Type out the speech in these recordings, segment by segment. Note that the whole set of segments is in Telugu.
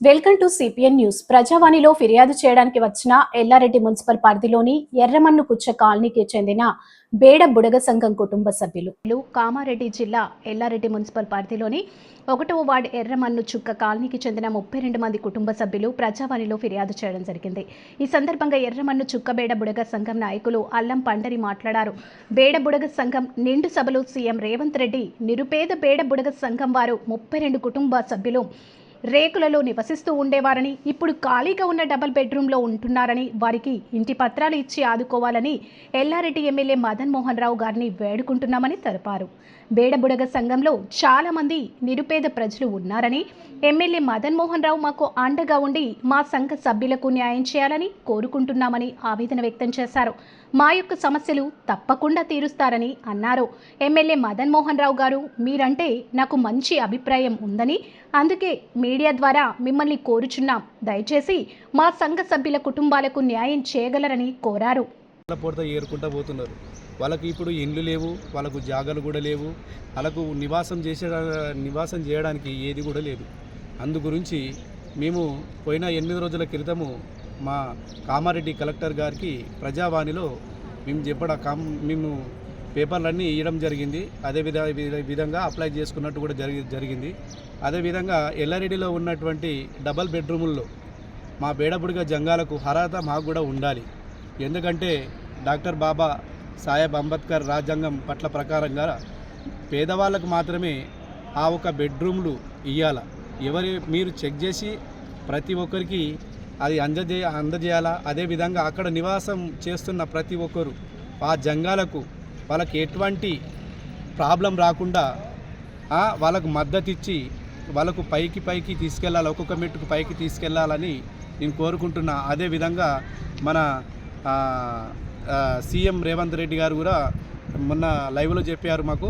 వెల్కమ్ టు సిపిఎన్ న్యూస్ ప్రజావాణిలో ఫిర్యాదు చేయడానికి వచ్చిన ఎల్లారెడ్డి మున్సిపల్ పరిధిలోని ఎర్రమన్ను పుచ్చ కాలనీకి చెందిన బేడ బుడగ సంఘం కుటుంబ సభ్యులు. కామారెడ్డి జిల్లా ఎల్లారెడ్డి మున్సిపల్ పరిధిలోని ఒకటవ వార్డు ఎర్రమన్ను చుక్క కాలనీకి చెందిన ముప్పై రెండు మంది కుటుంబ సభ్యులు ప్రజావాణిలో ఫిర్యాదు చేయడం జరిగింది. ఈ సందర్భంగా ఎర్రమన్ను చుక్క బేడ బుడగ సంఘం నాయకులు అల్లం పండరి మాట్లాడారు. బేడ బుడగ సంఘం నిండు సభలో సీఎం రేవంత్ రెడ్డి నిరుపేద బేడ బుడగ సంఘం వారు ముప్పై రెండు కుటుంబ సభ్యులు రేకులలో నివసిస్తూ ఉండేవారని ఇప్పుడు ఖాళీగా ఉన్న డబుల్ బెడ్రూమ్లో ఉంటున్నారని వారికి ఇంటి పత్రాలు ఇచ్చి ఆదుకోవాలని ఎల్లారెడ్డి ఎమ్మెల్యే మదన్ మోహన్ రావు గారిని వేడుకుంటున్నామని తెలిపారు. బేడబుడగ సంఘంలో చాలామంది నిరుపేద ప్రజలు ఉన్నారని ఎమ్మెల్యే మదన్ మోహన్ రావు మాకు అండగా ఉండి మా సంఘ సభ్యులకు న్యాయం చేయాలని కోరుకుంటున్నామని ఆవేదన వ్యక్తం చేశారు. మా యొక్క సమస్యలు తప్పకుండా తీరుస్తారని అన్నారు. ఎమ్మెల్యే మదన్ మోహన్ రావు గారు మీరంటే నాకు మంచి అభిప్రాయం ఉందని అందుకే మీ మీడియా ద్వారా మిమ్మల్ని కోరుచున్నాం. దయచేసి మా సంఘ సభ్యుల కుటుంబాలకు న్యాయం చేయగలరని కోరారు. వాళ్ళ ఏరుకుంటా పోతున్నారు. వాళ్ళకి ఇప్పుడు ఇండ్లు లేవు వాళ్ళకు జాగాలు కూడా లేవు. వాళ్ళకు నివాసం చేసే నివాసం చేయడానికి ఏది కూడా లేదు. అందు గురించి మేము పోయిన ఎనిమిది రోజుల క్రితము మా కామారెడ్డి కలెక్టర్ గారికి ప్రజావాణిలో మేము చెప్పడా కామ్ మేము పేపర్లన్నీ ఇవ్వడం జరిగింది. అదే విధ విధంగా అప్లై చేసుకున్నట్టు కూడా జరిగి జరిగింది. అదేవిధంగా ఎల్లారెడ్డిలో ఉన్నటువంటి డబల్ బెడ్రూముల్లో మా బేడబుడిగా జంగాలకు అర్హత మాకు కూడా ఉండాలి. ఎందుకంటే డాక్టర్ బాబా సాహెబ్ అంబేద్కర్ రాజ్యాంగం పట్ల ప్రకారంగా పేదవాళ్ళకు మాత్రమే ఆ ఒక బెడ్రూమ్లు ఇవ్వాల ఎవరి మీరు చెక్ చేసి ప్రతి ఒక్కరికి అది అందజే అందజేయాలా? అదేవిధంగా అక్కడ నివాసం చేస్తున్న ప్రతి ఒక్కరు ఆ జంగాలకు వాళ్ళకి ఎటువంటి ప్రాబ్లం రాకుండా వాళ్ళకు మద్దతు ఇచ్చి వాళ్ళకు పైకి పైకి తీసుకెళ్ళాలి ఒక్కొక్క మెట్టుకు పైకి తీసుకెళ్ళాలని నేను కోరుకుంటున్నా. అదేవిధంగా మన సీఎం రేవంత్ రెడ్డి గారు కూడా మొన్న లైవ్లో చెప్పారు మాకు.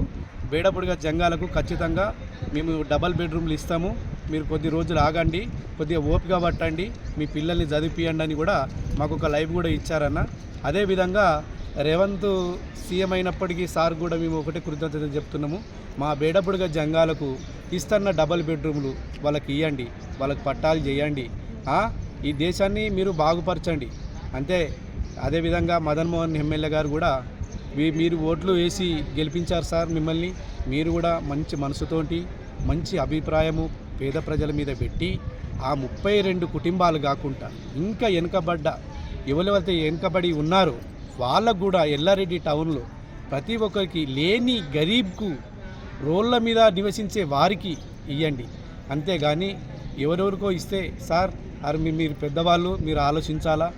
బేడపుడిగా జంగాలకు ఖచ్చితంగా మేము డబల్ బెడ్రూమ్లు ఇస్తాము. మీరు కొద్ది రోజులు ఆగండి కొద్దిగా ఓపిక పట్టండి మీ పిల్లల్ని చదివిపియండి అని కూడా మాకు ఒక లైవ్ కూడా ఇచ్చారన్న. అదేవిధంగా రేవంత్ సీఎం అయినప్పటికీ సార్ కూడా మేము ఒకటే కృతజ్ఞతలు చెప్తున్నాము. మా బేడపుడుగా జంగాలకు ఇస్తున్న డబల్ బెడ్రూమ్లు వాళ్ళకి ఇవ్వండి వాళ్ళకి పట్టాలు చేయండి. ఈ దేశాన్ని మీరు బాగుపరచండి. అంతే అదేవిధంగా మదన్ మోహన్ ఎమ్మెల్యే గారు కూడా మీ- మీరు ఓట్లు వేసి గెలిపించారు సార్ మిమ్మల్ని. మీరు కూడా మంచి మనసుతోటి మంచి అభిప్రాయము పేద ప్రజల మీద పెట్టి ఆ ముప్పై రెండు కుటుంబాలు కాకుండా ఇంకా వెనుకబడ్డ ఎవరైతే వెనుకబడి ఉన్నారో వాళ్ళకు కూడా ఎల్లారెడ్డి టౌన్లో ప్రతి ఒక్కరికి లేని గరీబ్కు రోళ్ళ మీద నివసించే వారికి ఇవ్వండి అంతేగాని ఎవరెవరికో ఇస్తే సార్ అరే మీ- మీరు పెద్దవాళ్ళు మీరు ఆలోచించాలా?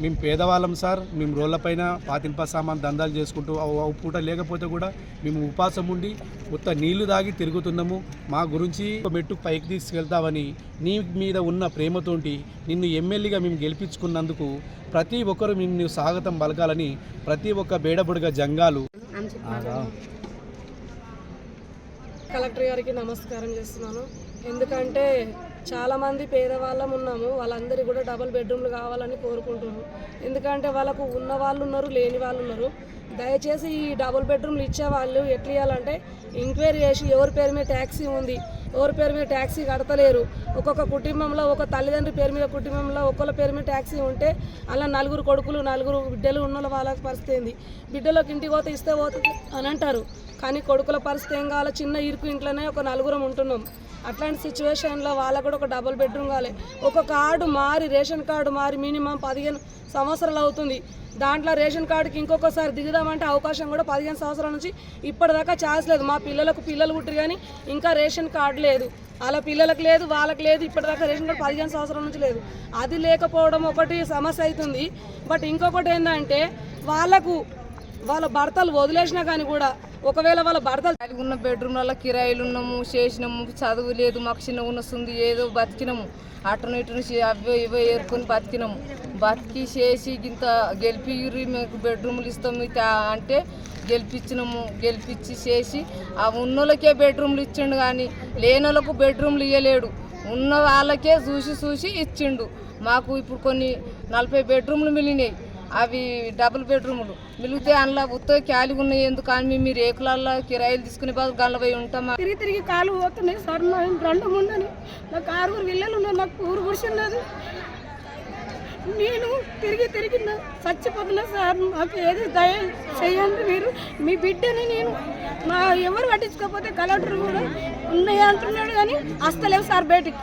మేము పేదవాళ్ళం సార్ మేము రోళ్ళపైన పాతింప సామాన్ దందాలు చేసుకుంటూ ఓ పూట లేకపోతే కూడా మేము ఉపాసం ఉండి కొత్త నీళ్ళు దాగి తిరుగుతున్నాము. మా గురించి ఒక మెట్టు పైకి తీసుకెళ్తామని నీ మీద ఉన్న ప్రేమతోటి నిన్ను ఎమ్మెల్యేగా మేము గెలిపించుకున్నందుకు ప్రతి ఒక్కరు నిన్ను స్వాగతం పలకాలని ప్రతి ఒక్క బేడబుడిగా జంగాలు. కలెక్టర్ గారికి నమస్కారం చేస్తున్నాను. ఎందుకంటే చాలామంది పేదవాళ్ళం ఉన్నాము వాళ్ళందరికీ కూడా డబుల్ బెడ్రూమ్లు కావాలని కోరుకుంటున్నాము. ఎందుకంటే వాళ్ళకు ఉన్న వాళ్ళు ఉన్నారు లేని వాళ్ళు ఉన్నారు. దయచేసి ఈ డబుల్ బెడ్రూమ్లు ఇచ్చే వాళ్ళు ఎట్లా ఇవ్వాలంటే ఎంక్వైరీ చేసి ఎవరి పేరు మీద ట్యాక్సీ ఉంది ఎవరి పేరు మీద ట్యాక్సీ కడతలేరు. ఒక్కొక్క కుటుంబంలో ఒక తల్లిదండ్రి పేరు మీద కుటుంబంలో ఒక్కొక్క పేరు మీద ట్యాక్సీ ఉంటే అలా నలుగురు కొడుకులు నలుగురు బిడ్డలు ఉన్న వాళ్ళ పరిస్థితి ఏంది? బిడ్డలోకి ఇంటికి పోతే ఇస్తే పోతుంది అని అంటారు. కానీ కొడుకుల పరిస్థితి ఏం కావాలి? చిన్న ఇరుకు ఇంట్లోనే ఒక నలుగురం ఉంటున్నాం. అట్లాంటి సిచ్యువేషన్లో వాళ్ళకు కూడా ఒక డబుల్ బెడ్రూమ్ కావాలి. ఒక కార్డు మారి రేషన్ కార్డు మారి మినిమం పదిహేను సంవత్సరాలు అవుతుంది. దాంట్లో రేషన్ కార్డుకి ఇంకొకసారి చేద్దామంటే అవకాశం కూడా పదిహేను సంవత్సరాల నుంచి ఇప్పటిదాకా ఛాన్స్ లేదు. మా పిల్లలకు పిల్లలు పుట్టిరు కానీ ఇంకా రేషన్ కార్డు లేదు. అలా పిల్లలకు లేదు వాళ్ళకి లేదు ఇప్పటిదాకా రేషన్ కార్డు పదిహేను సంవత్సరాల నుంచి లేదు. అది లేకపోవడం ఒకటి సమస్య అవుతుంది. బట్ ఇంకొకటి ఏంటంటే వాళ్ళకు వాళ్ళ భర్తలు వదిలేసినా కానీ కూడా ఒకవేళ వాళ్ళ భర్తలు ఖాళీ ఉన్న బెడ్రూమ్లలో కిరాయిలు ఉన్నాము చేసినాము చదువు లేదు మాకు చిన్న ఉన్నస్తుంది ఏదో బతికినాము. అటను ఇటును అవే ఇవే ఏరుకొని బతికినాము. బతికి చేసి ఇంత గెలిపిర్రి మీకు బెడ్రూమ్లు ఇస్తాం అంటే గెలిపించినాము గెలిపించి చేసి ఆ ఉన్నోళ్ళకే బెడ్రూమ్లు ఇచ్చిండు కానీ లేనోళ్ళకు బెడ్రూమ్లు ఇవ్వలేడు ఉన్న వాళ్ళకే చూసి చూసి ఇచ్చిండు. మాకు ఇప్పుడు కొన్ని నలభై బెడ్రూమ్లు మిలినాయి అవి డబుల్ బెడ్రూములు మిలిగితే అందులో ఉత్త ఖాళీ ఉన్నాయి ఎందుకు? అని మీరు రేకులల్లో కిరాయిలు తీసుకునే బదులు గల్ల పోయి ఉంటామా? తిరిగి తిరిగి కాలు పోతున్నాయి. సార్ రెండు ముందని. నాకు ఆరుగురు పిల్లలు ఉన్నారు. నాకు ఊరు కూర్చున్నది నేను తిరిగి తిరిగి చచ్చిపోతున్నా సార్ నాకు ఏది దయ చేయండి మీరు. మీ బిడ్డని నేను మా ఎవరు పట్టించుకోకపోతే కలెక్టర్ కూడా ఉన్నాయి అంటున్నాడు కానీ వస్తలేవు సార్ బయటికి.